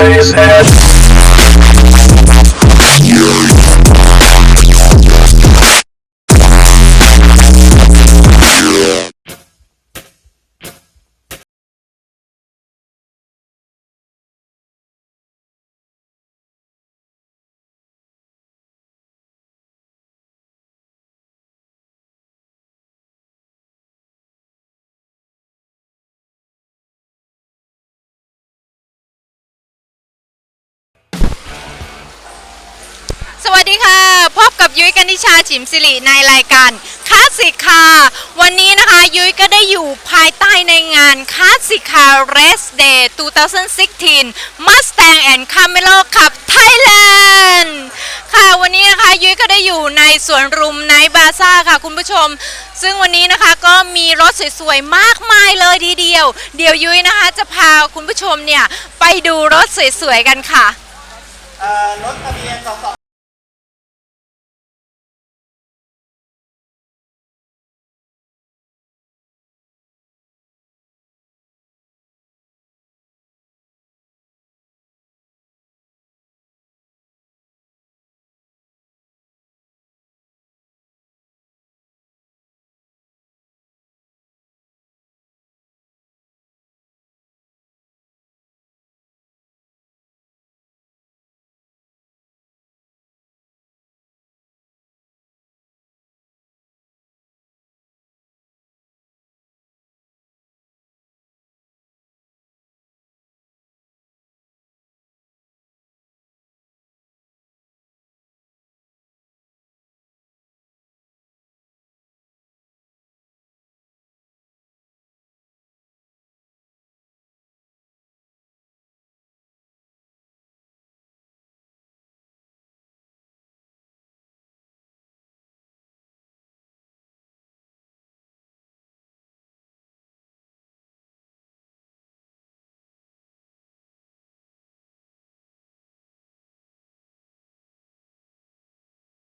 ส ยุ้ยกันนิชาฉิมสิริในรายการคาสสิกค่ะวันนี้นะคะยุ้ยก็ได้อยู่ภายใต้ในงานคาสสิกค่ะ Race Day 2016 Mustang and Camaro Cup Thailand ค่ะวันนี้นะคะยุ้ยก็ได้อยู่ในสวนรุมไนบาซ่าค่ะคุณผู้ชม ซึ่งวันนี้นะคะก็มีรถสวยๆ มากมายเลยทีเดียว เดี๋ยวยุ้ยนะคะจะพาคุณผู้ชมเนี่ยไปดูรถสวยๆ กันค่ะ เอ่อรถทะเบียนสองสอง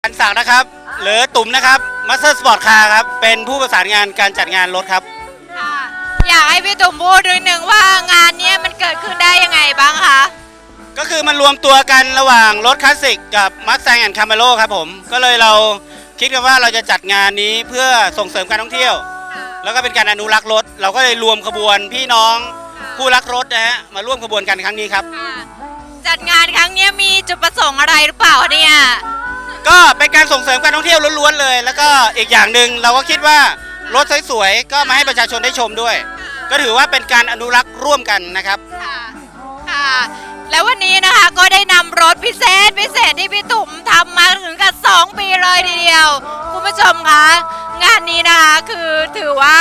พันศักดิ์นะครับ หรือตุ่มนะครับมาสเตอร์สปอร์ตคาร์ครับ เป็นผู้ประสานงานการจัดงานรถครับ ค่ะอยากให้พี่ตุ่มพูดด้วยหนึ่งว่างานเนี้ยมันเกิดขึ้นได้ยังไงบ้างคะก็คือมันรวมตัวกันระหว่างรถคลาสสิกกับมัสแ n งแอนด์คา m เ r โครับผม ก็เลยเราคิดกันว่าเราจะจัดงานนี้เพื่อส่งเสริมการท่องเที่ยว แล้วก็เป็นการอนุรักษ์รถ เราก็เลยรวมขบวนพี่น้องผู้รักรถนะฮะมาร่วมขบวนกันครั้งนี้ครับ ค่ะจัดงานครั้งเนี้ยมีจุดประสงค์อะไรหรือเปล่าเนี่ย ก็เป็นการส่งเสริมการท่องเที่ยวล้วนๆเลย แล้วก็อีกอย่างหนึ่งเราก็คิดว่ารถสวยๆก็มาให้ประชาชนได้ชมด้วย ก็ถือว่าเป็นการอนุรักษ์ร่วมกันนะครับ ค่ะค่ะแล้ววันนี้นะคะก็ได้นำรถพิเศษพิเศษที่พี่ตุ่มทำมาถึงกับ 2 ปีเลยทีเดียว คุณผู้ชมคะงานนี้นะคะคือถือว่า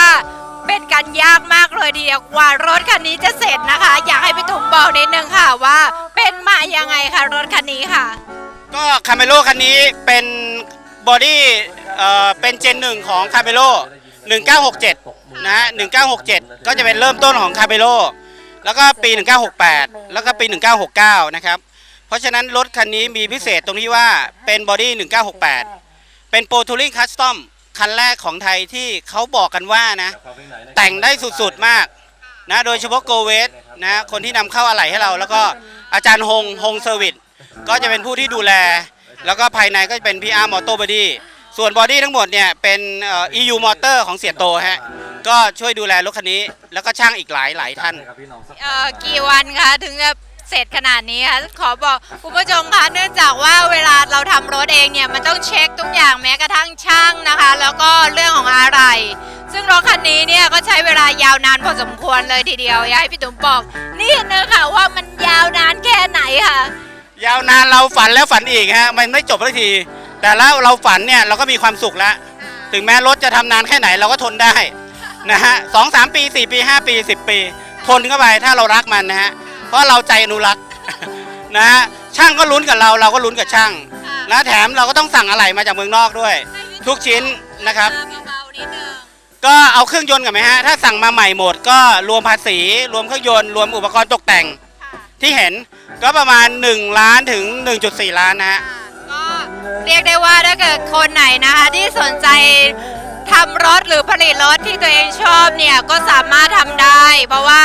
เป็นการยากมากเลยทีเดียวกว่ารถคันนี้จะเสร็จนะคะ อยากให้พี่ตุ่มบอกนิดนึงค่ะว่าเป็นมายังไงคะรถคันนี้ค่ะ ก็คาเมโลคันนี้เป็นบอดี้เอ่อเป็นเจนหนึ่งของคาเมโล1967 นะฮะ1967 ก็จะเป็นเริ่มต้นของคาเมโลแล้วก็ปี 1968 แล้วก็ปี 1969 นะครับ เพราะฉะนั้นรถคันนี้มีพิเศษตรงที่ว่าเป็นบอดี้1968 เป็นโปรทูริงคัสตอมคันแรกของไทยที่เขาบอกกันว่านะ แต่งได้สุดๆมากนะโดยเฉพาะโกเวสนะคนที่นำเข้าอะไหล่ให้เรา แล้วก็อาจารย์ฮงฮงเซอร์วิส ก็จะเป็นผู้ที่ดูแล แล้วก็ภายในก็จะเป็นพีอาร์มอเตอร์บอดี้ส่วนบอดี้ทั้งหมดเนี่ยเป็นเอ่อ EU มอเตอร์ของเสียโตฮะก็ช่วยดูแลรถคันนี้ แล้วก็ช่างอีกหลายหลายท่านเอ่อกี่วันคะถึงจะเสร็จขนาดนี้คะขอบอกคุณผู้ชมคะเนื่องจากว่าเวลาเราทำรถเองเนี่ยมันต้องเช็คทุกอย่างแม้กระทั่งช่างนะคะ แล้วก็เรื่องของอะไร ซึ่งรถคันนี้เนี่ยก็ใช้เวลายาวนานพอสมควรเลยทีเดียวอยากให้พี่ตุ๋มบอกนี่นึงค่ะว่ามันยาวนานแค่ไหนค่ะ ยาวนานเราฝันแล้วฝันอีกฮะมันไม่จบสักที แต่แล้วเราฝันเนี่ยเราก็มีความสุขแล้ว ถึงแม้รถจะทำนานแค่ไหนเราก็ทนได้นะฮะสองสามปีสี่ปีห้าปีสิบปี ทนเข้าไปถ้าเรารักมันนะฮะเพราะเราใจอนุรักษ์นะฮะช่างก็ลุ้นกับเราเราก็ลุ้นกับช่างนะแถมเราก็ต้องสั่งอะไหล่มาจากเมืองนอกด้วย ทุกชิ้นนะครับก็เอาเครื่องยนต์กันไหมฮะถ้าสั่งมาใหม่หมดก็รวมภาษี รวมเครื่องยนต์รวมอุปกรณ์ตกแต่ง ที่เห็นก็ประมาณ 1 ล้านถึง 1.4 ล้านนะฮะ ก็เรียกได้ว่าถ้าเกิดคนไหนนะคะที่สนใจทำรถหรือผลิตรถที่ตัวเองชอบเนี่ยก็สามารถทำได้ เพราะว่า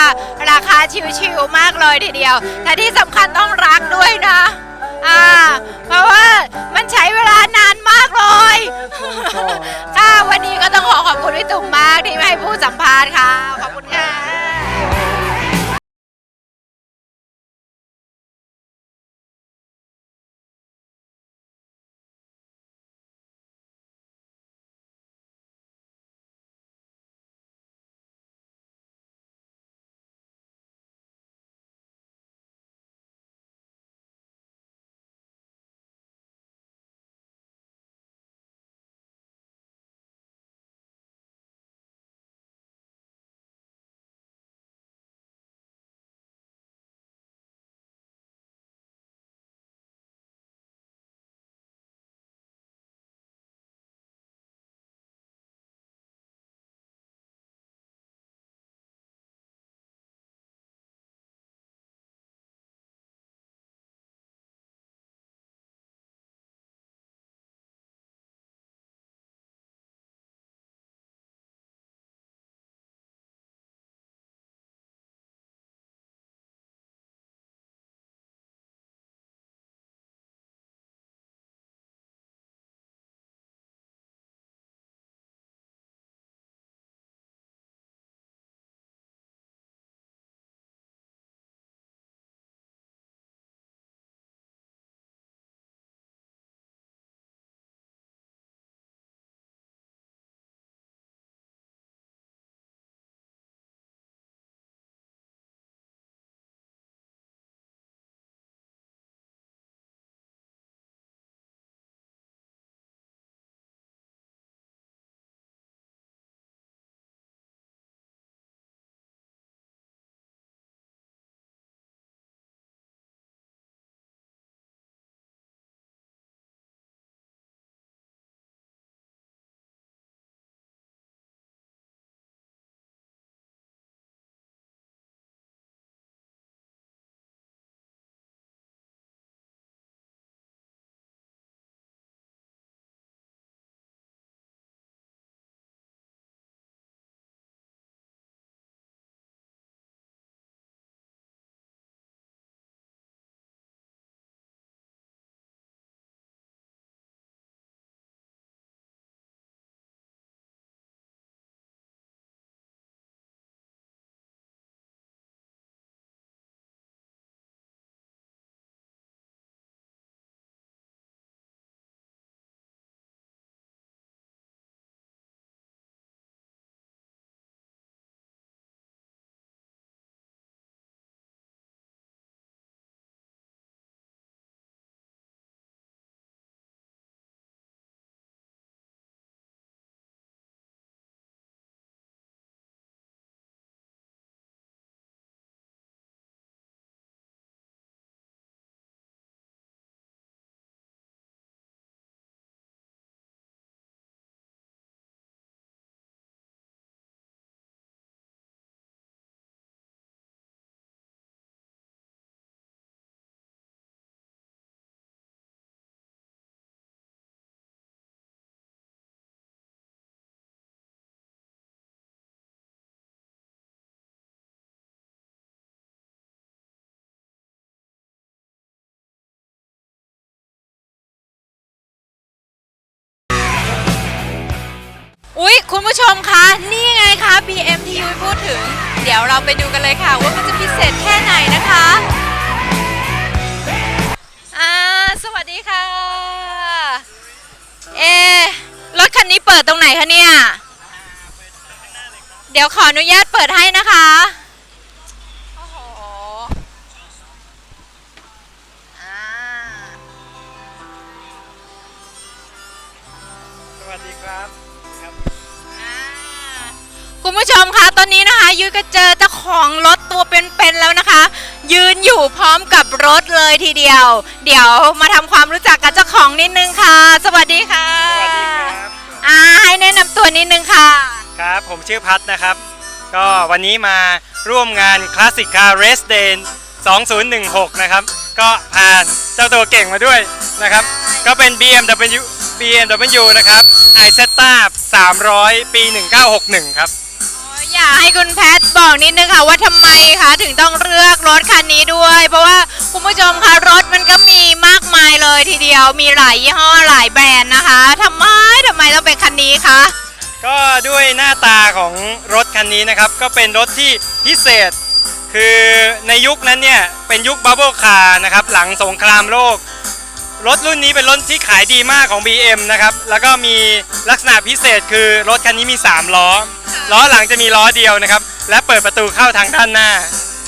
ราคาชิวๆมากเลยทีเดียว แต่ที่สำคัญต้องรักด้วยนะอ่าเพราะว่ามันใช้เวลานานมากเลย ค่ะวันนี้ก็ต้องขอขอบคุณพี่ตุ่มมากที่มาให้ผู้สัมภาษณ์ค่ะ ขอบคุณค่ะ อุ๊ย คุณผู้ชมคะ นี่ไงคะ BM ที่ยุ้ยพูดถึง เดี๋ยวเราไปดูกันเลยค่ะ ว่ามันจะพิเศษแค่ไหนนะคะอ่าสวัสดีค่ะ เอ รถคันนี้เปิดตรงไหนคะเนี่ย เดี๋ยวขออนุญาตเปิดให้นะคะ ก็เจอเจ้าของรถตัวเป็นๆแล้วนะคะ ยืนอยู่พร้อมกับรถเลยทีเดียว เดี๋ยวมาทำความรู้จักกับเจ้าของนิดนึงค่ะ สวัสดีค่ะสวัสดีครับอ่าให้แนะนำตัวนิดนึงค่ะ ครับผมชื่อพัทนะครับ ก็วันนี้มาร่วมงาน Classic Car Race Day 2016 นะครับ ก็พาเจ้าตัวเก่งมาด้วยนะครับ ก็เป็น BMW BMW นะครับ i z e t a 300 ปี 1961 ครับ อยากให้คุณแพทบอกนิดนึงค่ะว่าทำไมคะถึงต้องเลือกรถคันนี้ด้วย เพราะว่าคุณผู้ชมคะรถมันก็มีมากมายเลยทีเดียวมีหลายยี่ห้อหลายแบรนด์นะคะทำไมทำไมต้องเป็นคันนี้คะก็ด้วยหน้าตาของรถคันนี้นะครับ ก็เป็นรถที่พิเศษ คือในยุคนั้นเนี่ยเป็นยุคบับเบิลคาร์นะครับหลังสงครามโลก รถรุ่นนี้เป็นรถที่ขายดีมากของ BM นะครับแล้วก็มีลักษณะพิเศษคือรถคันนี้มี 3 ล้อ ล้อหลังจะมีล้อเดียวนะครับ และเปิดประตูเข้าทางด้านหน้า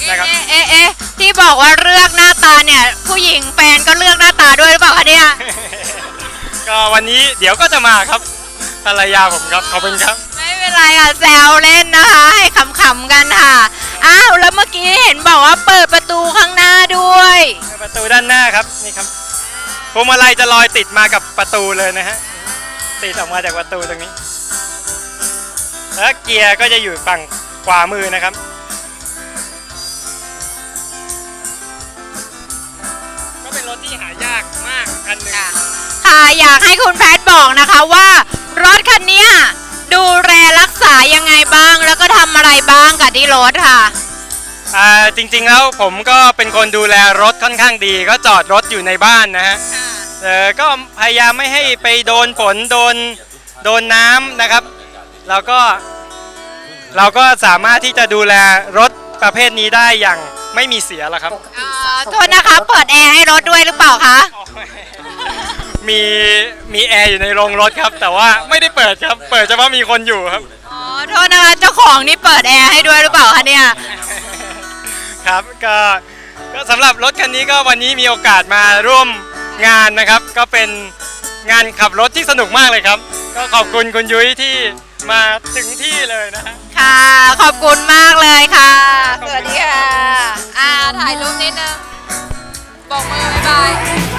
นะครับ เอ๊ะเอ๊ะเอ๊ะที่บอกว่าเลือกหน้าตาเนี่ย ผู้หญิงแฟนก็เลือกหน้าตาด้วยหรือเปล่าคะเนี่ย ก็วันนี้เดี๋ยวก็จะมาครับภรรยาผมครับขอบคุณครับ ไม่เป็นไรค่ะแซวเล่นนะคะ ให้ขำๆกันค่ะ อ้าวแล้วเมื่อกี้เห็นบอกว่าเปิดประตูข้างหน้าด้วย ประตูด้านหน้าครับนี่ครับพวงมาลัยจะลอยติดมากับประตูเลยนะฮะติดออกมาจากประตูตรงนี้ แล้วเกียร์ก็จะอยู่ฝั่งขวามือนะครับ ก็เป็นรถที่หายากมากคันหนึ่งค่ะค่ะอยากให้คุณแพทย์บอกนะคะว่ารถคันเนี้ยดูแลรักษายังไงบ้าง แล้วก็ทำอะไรบ้างกับที่รถค่ะ อ่าจริงๆแล้วผมก็เป็นคนดูแลรถค่อนข้างดี ก็จอดรถอยู่ในบ้านนะฮะเออก็พยายามไม่ให้ไปโดนฝนโดนโดนน้ำนะครับ แล้วก็เราก็สามารถที่จะดูแลรถประเภทนี้ได้อย่างไม่มีเสียหรอกครับเอ่อโทษนะคะ เปิดแอร์ให้รถด้วยหรือเปล่าคะมีมีแอร์อยู่ในโรงรถครับ แต่ว่าไม่ได้เปิดครับ เปิดเฉพาะมีคนอยู่ครับ อ๋อโทษนะคะเจ้าของนี่เปิดแอร์ให้ด้วยหรือเปล่าคะเนี่ยครับก็ก็สำหรับรถคันนี้ก็วันนี้มีโอกาสมาร่วมงานนะครับ ก็เป็นงานขับรถที่สนุกมากเลยครับ ก็ขอบคุณคุณยุ้ยที่ มาถึงที่เลยนะฮะ ค่ะ ขอบคุณมากเลยค่ะ สวัสดีค่ะ อ่า ถ่ายรูปนิดนึงบอกมือบ๊ายบาย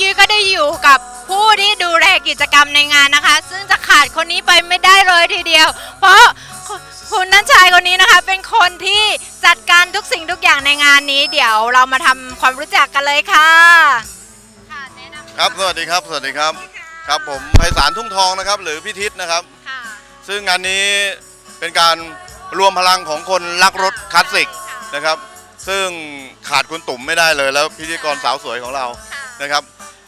ยุ้ยก็ได้อยู่กับผู้ที่ดูแลกิจกรรมในงานนะคะ ซึ่งจะขาดคนนี้ไปไม่ได้เลยทีเดียว เพราะคุณนันชายคนนี้นะคะ เป็นคนที่จัดการทุกสิ่งทุกอย่างในงานนี้ เดี๋ยวเรามาทำความรู้จักกันเลยค่ะค่ะแนะนำครับ สวัสดีครับ สวัสดีครับ ครับผมไพศาลทุ่งทองนะครับ หรือพิทิศนะครับ ค่ะ ซึ่งงานนี้เป็นการรวมพลังของคนรักรถคลาสสิกนะครับ ซึ่งขาดคุณตุ่มไม่ได้เลยแล้วพิธีกรสาวสวยของเรานะครับ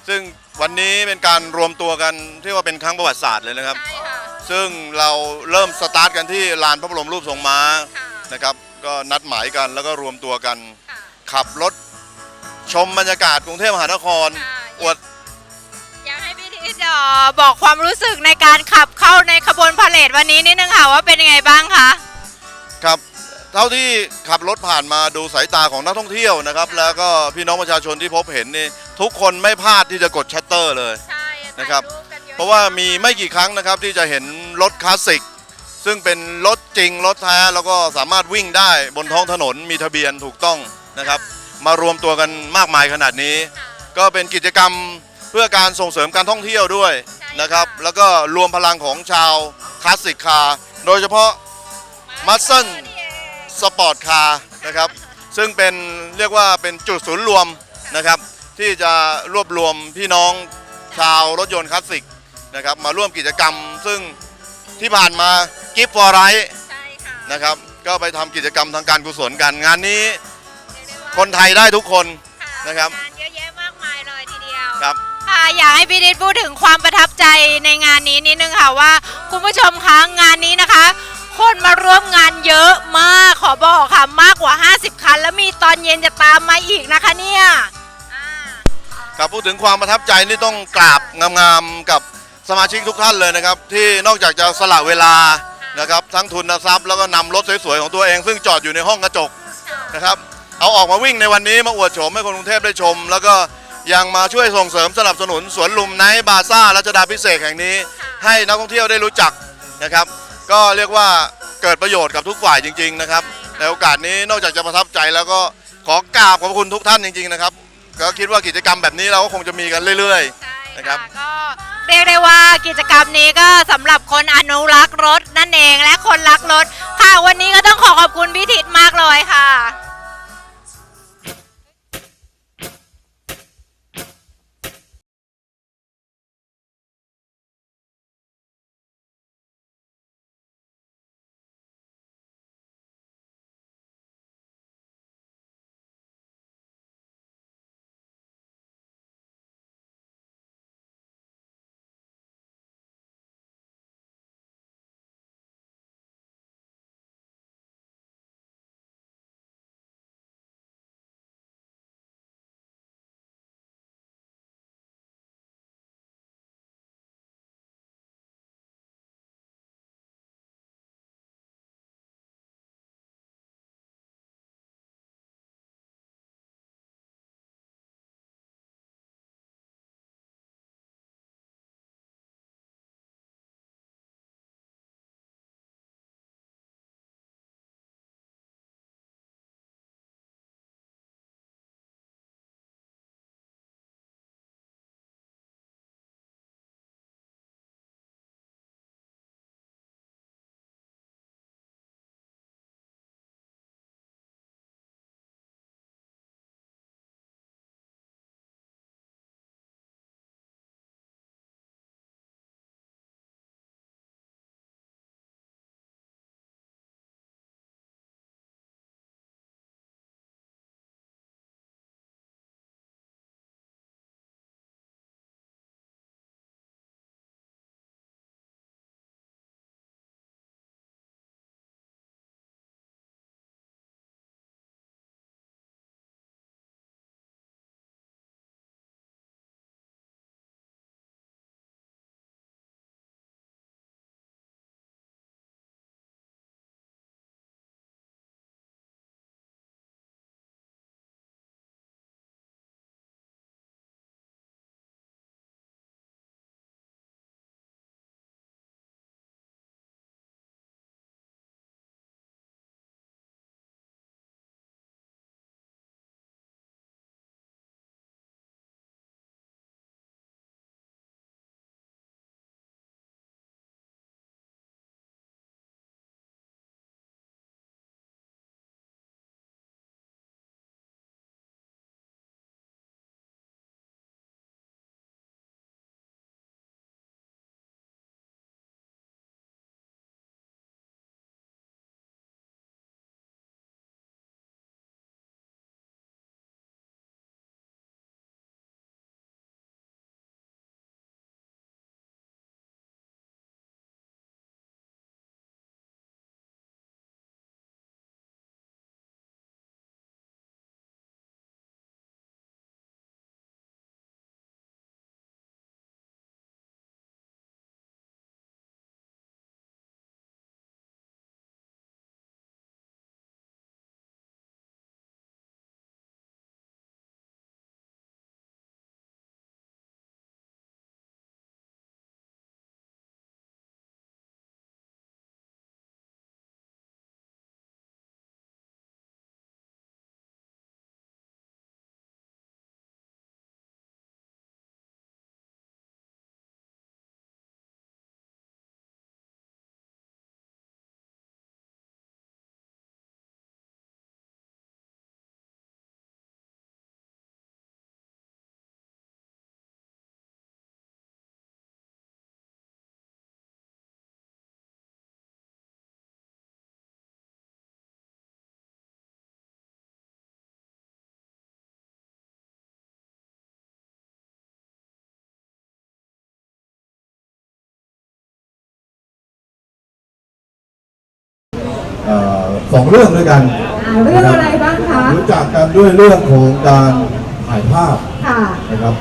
ซึ่งวันนี้เป็นการรวมตัวกันที่ว่าเป็นครั้งประวัติศาสตร์เลยนะครับ ใช่ค่ะ ซึ่งเราเริ่มสตาร์ทกันที่ลานพระบรมรูปทรงม้าค่ะนะครับ ก็นัดหมายกันแล้วก็รวมตัวกัน ค่ะ ขับรถชมบรรยากาศกรุงเทพมหานคร ค่ะ อวดอยากให้พี่ทิศเอ่อบอกความรู้สึกในการขับเข้าในขบวนพาเหรดวันนี้นิดนึงค่ะว่าเป็นยังไงบ้างคะ ครับ เท่าที่ขับรถผ่านมาดูสายตาของนักท่องเที่ยวนะครับ แล้วก็พี่น้องประชาชนที่พบเห็นนี่ ทุกคนไม่พลาดที่จะกดชัตเตอร์เลย ใช่นะครับเพราะว่ามีไม่กี่ครั้งนะครับที่จะเห็นรถคลาสสิก ซึ่งเป็นรถจริงรถแท้แล้วก็สามารถวิ่งได้บนท้องถนนมีทะเบียนถูกต้องนะครับ มารวมตัวกันมากมายขนาดนี้ก็เป็นกิจกรรมเพื่อการส่งเสริมการท่องเที่ยวด้วยนะครับ แล้วก็รวมพลังของชาวคลาสสิกคาร์โดยเฉพาะ Muscle สปอร์ตคาร์นะครับ ซึ่งเป็นเรียกว่าเป็นจุดศูนย์รวมนะครับ ที่จะรวบรวมพี่น้องชาวรถยนต์คลาสสิกนะครับมาร่วมกิจกรรม ซึ่งที่ผ่านมากิฟต์ฟอร์ไรใช่ค่ะนะครับก็ไปทำกิจกรรมทางการกุศลกันงานนี้คนไทยได้ทุกคน นะครับงานเยอะแยะมากมายเลยทีเดียวครับ ค่ะอยากให้พี่ดิษพูดถึงความประทับใจในงานนี้นิดนึงค่ะว่า คุณผู้ชมคะงานนี้นะคะ คนมาร่วมงานเยอะมากขอบอกค่ะมากกว่า 50 คัน แล้วมีตอนเย็นจะตามมาอีกนะคะเนี่ยอ่า ครับพูดถึงความประทับใจนี่ต้องกราบงามๆกับสมาชิกทุกท่านเลยนะครับ ที่นอกจากจะสละเวลานะครับทั้งทุนทรัพย์แล้วก็นำรถสวยๆของตัวเองซึ่งจอดอยู่ในห้องกระจกนะครับ เอาออกมาวิ่งในวันนี้มาอวดโฉมให้คนกรุงเทพได้ชม แล้วก็ยังมาช่วยส่งเสริมสนับสนุนสวนลุมไนท์บาซ่ารัชดาพิเศษกแห่งนี้ ให้นักท่องเที่ยวได้รู้จักนะครับ ก็เรียกว่าเกิดประโยชน์กับทุกฝ่ายจริง ๆ นะครับในโอกาสนี้นอกจากจะประทับใจแล้วก็ขอกราบขอบคุณทุกท่านจริง ๆ นะครับ ก็คิดว่ากิจกรรมแบบนี้เราก็คงจะมีกันเรื่อย ใช่นะครับก็เรียกได้ว่ากิจกรรมนี้ก็สำหรับคนอนุรักษ์รถนั่นเองและคนรักรถ ค่ะวันนี้ก็ต้องขอขอบคุณพี่ทิศมากเลยค่ะ เอ่อสองเรื่องด้วยกันอ่าเรื่องอะไรบ้างคะ รู้จักกันด้วยเรื่องของการถ่ายภาพค่ะ นะครับ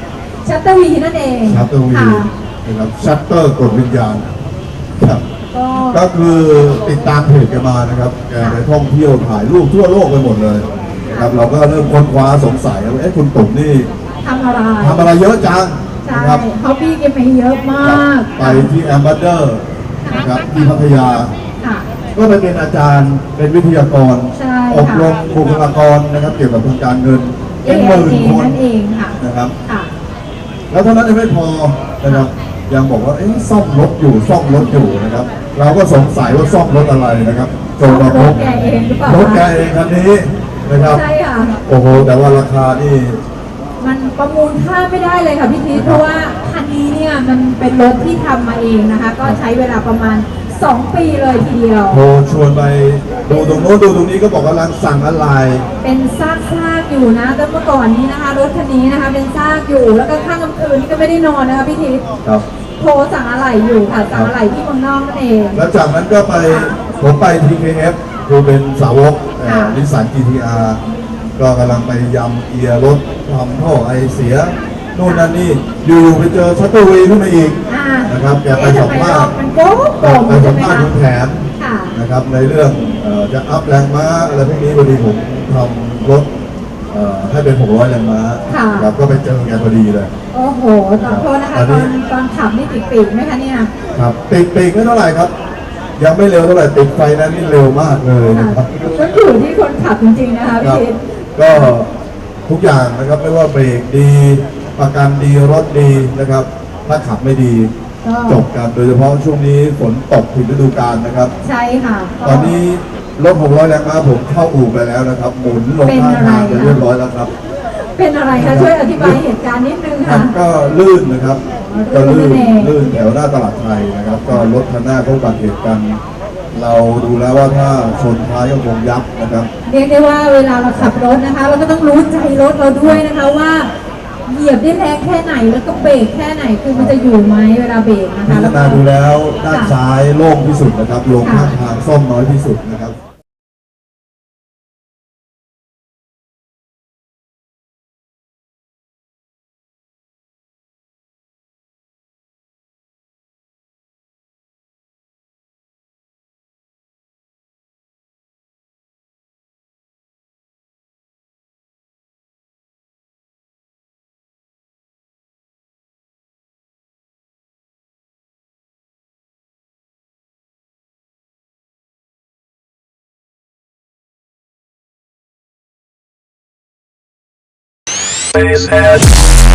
ชัตเตอร์วีนั่นเองชัตเตอร์วีค่ะนะครับชัตเตอร์กดวิญญาณครับ ก็ก็คือติดตามเพจแกันมานะครับแกไปท่องเที่ยวถ่ายรูปทั่วโลกไปหมดเลยนะครับเราก็เริ่มค้นคว้าสงสัยว่าเอ๊ะคุณตุ่มนี่ทำอะไรทำอะไรเยอะจังใช่นะครับฮอบบี้แกมีเยอะมครับาก ไปที่แอมบ a สเดอร์นะครับที่พัทยาค่ะ ก็ไปเป็นอาจารย์เป็นวิทยากร ใช่อบรมค่ะบุคลากรนะครับเกี่ยวกับทางการเงินเอเป็นหมื่นเอคนนั่นเองค่ะ นะครับ ค่ะ แล้วเท่านั้นยังไม่พอนะครับ ยังบอกว่าเอ๊ะซ่อมรถอยู่ซ่อมรถอยู่นะครับ เราก็สงสัยว่าซ่อมรถอะไรนะครับจนมาพบรถแกเองหรือเปล่า รถแกเองคันนี้นะครับ ใช่ค่ะ โอ้โห แต่ว่าราคานี่ มันประมูลค่าไม่ได้เลยค่ะพี่ทีเพราะว่าคันนี้เนี่ยมันเป็นรถที่ทำมาเองนะคะ ก็ใช้เวลาประมาณ 2ปีเลยทีเดียว โทรชวนไปดูตรงโน้นดูตรงนี้ก็บอกกำลังสั่งอะไร เป็นซากซากๆอยู่นะแต่เมื่อก่อนนี้นะคะ รถคันนี้นะคะ เป็นซากอยู่แล้วก็ข้างกลางคืนนี่ก็ไม่ได้นอนนะคะพี่ทีครับ โทรสั่งอะไรอยู่ค่ะสั่งอะไรที่เมืองนอกนั่นเอง แล้วจากนั้นก็ไปผมไป TKF คือเป็นสาวกค่ะนิสสัน GTR ก็กำลังไปยำเกียร์รถทำท่อไอเสียนู่นนั่นนี่อยู่ๆไปเจอชัตเตอร์วีขึ้นมาอีก อ่า นะครับแกไปเอ๊ะสัมทำไมภารอษบณ์มันโก้โก่งไปใช่สัมไหมภาษณ์คะคุณแผนค่ะ นะครับในเรื่องเอ่อจะอัพแรงม้าอะไรพวกนี้พอดีผมทำรถเอ่อให้เป็น 600 แรงม้าค่ะ ครับก็ไปเจอแกพอดีเลย โอ้โหตอนโทษนะคะอันตนี้อนตอนขับนี่ปีกปีกๆไหมคะเนี่ย ครับติดปีกไม่เท่าไหร่ครับ ยังไม่เร็วเท่าไหร่ติดไฟนั้นนี่เร็วมากเลยนะครับ ก็อยู่ที่คนขับจริงๆนะคะคพี่รับทิศก็ทุกอย่างนะครับไม่ว่าเบรกดี ประกันดีรถดีนะครับ ถ้าขับไม่ดี ก็จบกันโดยเฉพาะช่วงนี้ฝนตกผิดฤดูกาลนะครับ ใช่ค่ะตอนนี้รถ600แรงม้าผมเข้าอู่ไปแล้วนะครับหมุนลงข้างทางไปเรียบร้อยแล้วครับเป็นอะไรคะช่วยอธิบายเหตุการณ์นิดนึงครัค่ะบก็ลื่นนะครับอ๋ก็อลื่ลื่นนนั่นเองลื่นแถวหน้าตลาดไทยนะครับ ก็รถคันหน้าเขาบาดเจ็บกัน เราดูแล้วว่าถ้าชนท้ายก็คงยับนะครับ เรียกได้ว่าเวลาเราขับรถนะคะ เราก็ต้องรู้ใจรถเราด้วยนะคะว่า เหยียบได้แรงแค่ไหนแล้วก็เบรกแค่ไหนคือมันจะอยู่ไหมเวลาเบรกนะคะ พิจารณาดูแล้วด้านซ้ายโล่งที่สุดนะครับลงค่ะข้างทางส้มน้อยที่สุดนะครับ face it.